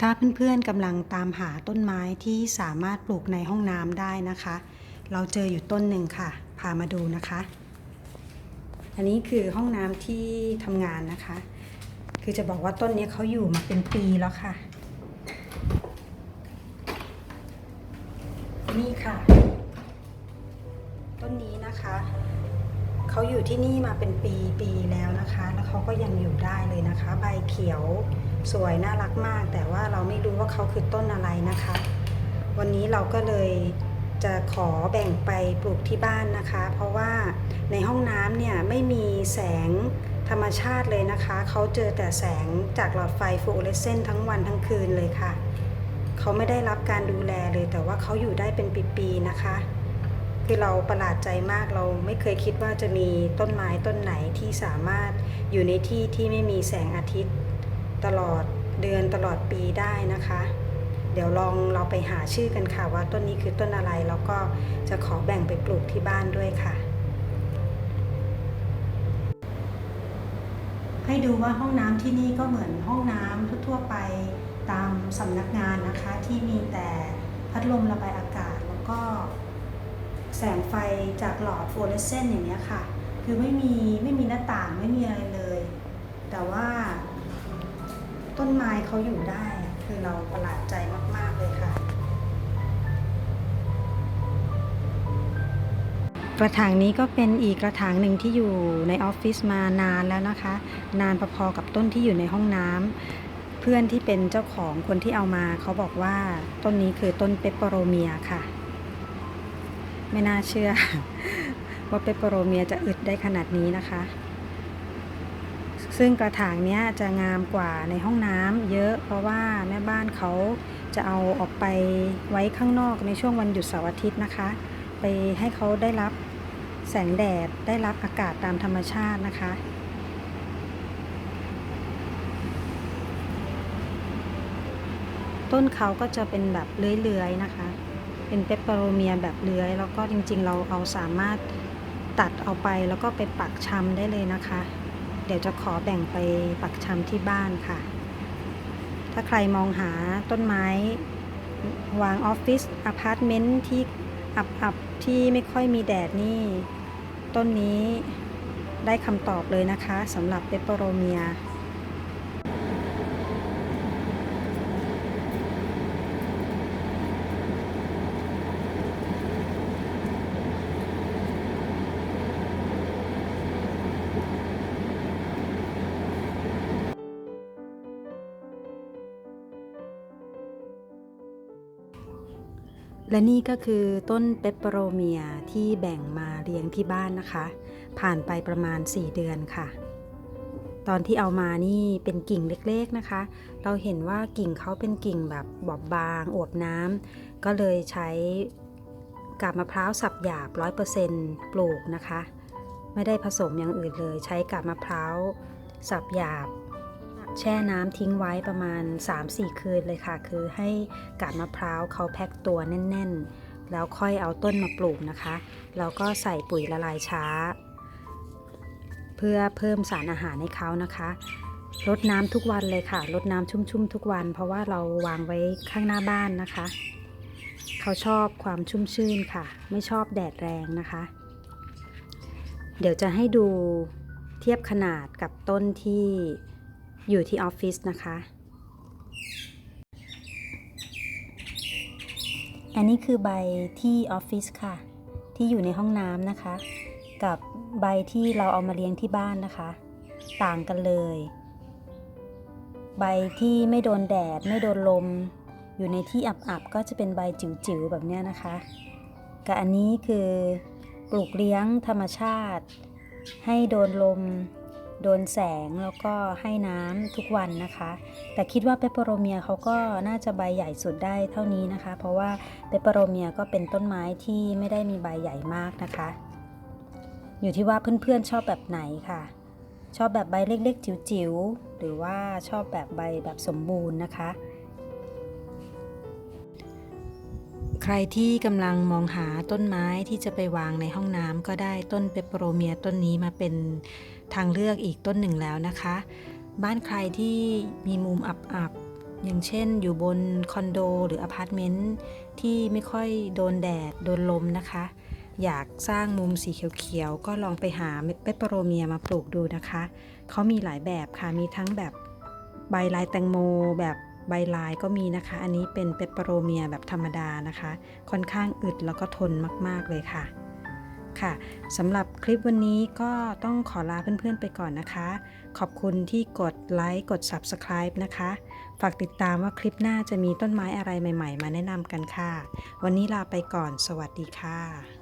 ถ้าเพื่อนๆกำลังตามหาต้นไม้ที่สามารถปลูกในห้องน้ำได้นะคะ เราเจออยู่ต้นหนึ่งค่ะ พามาดูนะคะ อันนี้คือห้องน้ำที่ทำงานนะคะ คือจะบอกว่าต้นนี้เขาอยู่มาเป็นปีแล้วค่ะ นี่ค่ะ ต้นนี้นะคะเขาอยู่ที่นี่มาเป็นปีปีแล้วนะคะ แล้วเขาก็ยังอยู่ได้เลยนะคะ ใบเขียว สวยน่ารักมาก แต่ว่าเราไม่รู้ว่าเขาคือต้นอะไรนะคะ วันนี้เราก็เลยจะขอแบ่งไปปลูกที่บ้านนะคะ เพราะว่าในห้องน้ำเนี่ยไม่มีแสงธรรมชาติเลยนะคะ เขาเจอแต่แสงจากหลอดไฟฟลูออเรสเซนต์ทั้งวันทั้งคืนเลยค่ะ เขาไม่ได้รับการดูแลเลย แต่ว่าเขาอยู่ได้เป็นปีๆนะคะ คือเราประหลาดใจมากเราไม่เคยคิดว่าจะมีต้นไม้ต้นไหนที่สามารถอยู่ในที่ที่ไม่มีแสงอาทิตย์ ตลอดเดือนตลอดปีได้นะคะ เดี๋ยวลองเราไปหาชื่อกันค่ะว่าต้นนี้คือต้นอะไรแล้วก็จะขอแบ่งไปปลูกที่บ้านด้วยค่ะ ให้ดูว่าห้องน้ำที่นี่ก็เหมือนห้องน้ำทั่วๆไปตามสำนักงานนะคะที่มีแต่พัดลมระบายอากาศแล้วก็แสงไฟจากหลอดฟลูออเรสเซนต์อย่างนี้ค่ะ คือไม่มีไม่มีหน้าต่างไม่มีอะไรเลย แต่ว่า นไม้เขาอยู่ได้ คือเราประหลาดใจมาก ๆ เลยค่ะ กระถางนี้ก็เป็นอีกกระถางหนึ่งที่อยู่ในออฟฟิศมานานแล้วนะคะ นานพอๆกับต้นที่อยู่ในห้องน้ำเพื่อนที่เป็นเจ้าของคนที่เอามาเขาบอกว่าต้นนี้คือต้นเปปโปโรเมียค่ะ ไม่น่าเชื่อ ว่าเปปโปโรเมียจะอึดได้ขนาดนี้นะคะ ซึ่งกระถางเนี้ยจะงามกว่าในห้องน้ำเยอะ เพราะว่าแม่บ้านเขาจะเอาออกไปไว้ข้างนอกในช่วงวันหยุดเสาร์อาทิตย์นะคะ ไปให้เขาได้รับแสงแดดได้รับอากาศตามธรรมชาตินะคะต้นเขาก็จะเป็นแบบเลื้อยๆนะคะ เป็นเปปเปอโรเมียแบบเลื้อย แล้วก็จริงๆ เราเอาสามารถตัดเอาไปแล้วก็ไปปักชำได้เลยนะคะ เดี๋ยวจะขอแบ่งไปปักชำที่บ้านค่ะ ถ้าใครมองหาต้นไม้ วางออฟฟิศอพาร์ตเมนต์ที่อับๆที่ไม่ค่อยมีแดดนี่ ต้นนี้ได้คำตอบเลยนะคะสำหรับเปปเปอโรเมีย และนี่ก็คือต้นเปปเปโรเมียที่แบ่งมาเลี้ยงที่บ้านนะคะ ผ่านไปประมาณ 4 เดือนค่ะ ตอนที่เอามานี่เป็นกิ่งเล็กๆนะคะ เราเห็นว่ากิ่งเขาเป็นกิ่งแบบบอบบางอวบน้ำก็เลยใช้กาบมะพร้าวสับหยาบ 100%ปลูกนะคะ ไม่ได้ผสมอย่างอื่นเลย ใช้กาบมะพร้าวสับหยาบ แช่น้ำทิ้งไว้ประมาณ 3-4 คืนเลยค่ะ คือให้กาบมะพร้าวเขาแพ็คตัวแน่น ๆ แล้วค่อยเอาต้นมาปลูกนะคะ แล้วก็ใส่ปุ๋ยละลายช้า เพื่อเพิ่มสารอาหารให้เขานะคะรดน้ำทุกวันเลยค่ะรดน้ำชุ่มๆทุกวัน เพราะว่าเราวางไว้ข้างหน้าบ้านนะคะ เขาชอบความชุ่มชื่นค่ะ ไม่ชอบแดดแรงนะคะ เดี๋ยวจะให้ดูเทียบขนาดกับต้นที่ อยู่ที่ออฟฟิศนะคะอันนี้คือใบที่ออฟฟิศค่ะ ที่อยู่ในห้องน้ำนะคะ กับใบที่เราเอามาเลี้ยงที่บ้านนะคะ ต่างกันเลย ใบที่ไม่โดนแดดไม่โดนลม อยู่ในที่อับๆก็จะเป็นใบจิ๋วๆแบบเนี้ยนะคะ กับอันนี้คือปลูกเลี้ยงธรรมชาติ ให้โดนลม โดนแสงแล้วก็ให้น้ำทุกวันนะคะ แต่คิดว่าเปปเปอโรเมียเขาก็น่าจะใบใหญ่สุดได้เท่านี้นะคะ เพราะว่าเปปเปอโรเมียก็เป็นต้นไม้ที่ไม่ได้มีใบใหญ่มากนะคะ อยู่ที่ว่าเพื่อนๆชอบแบบไหนค่ะ ชอบแบบใบเล็กๆจิ๋วๆหรือว่าชอบแบบใบแบบสมบูรณ์นะคะใครที่กำลังมองหาต้นไม้ที่จะไปวางในห้องน้ำก็ได้ต้นเปปโปโรเมียต้นนี้มาเป็น ทางเลือกอีกต้นหนึ่งแล้วนะคะ บ้านใครที่มีมุมอับอย่างเช่น อยู่บนคอนโดหรืออพาร์ตเมนต์ที่ไม่ค่อยโดนแดดโดนลมนะคะ อยากสร้างมุมสีเขียวๆ ก็ลองไปหาเปปเปโรเมียมาปลูกดูนะคะ เขามีหลายแบบค่ะมีทั้งแบบใบลายแตงโมแบบใบลายก็มีนะคะ อันนี้เป็นเปปเปโรเมียแบบธรรมดานะคะ ค่อนข้างอึดแล้วก็ทนมาก ๆ เลยค่ะ ค่ะสำหรับคลิปวันนี้ก็ต้องขอลาเพื่อนๆไปก่อนนะคะ ขอบคุณที่กดไลค์กด Subscribe นะคะ ฝากติดตามว่าคลิปหน้าจะมีต้นไม้อะไรใหม่ ๆ มาแนะนำกันค่ะ วันนี้ลาไปก่อน สวัสดีค่ะ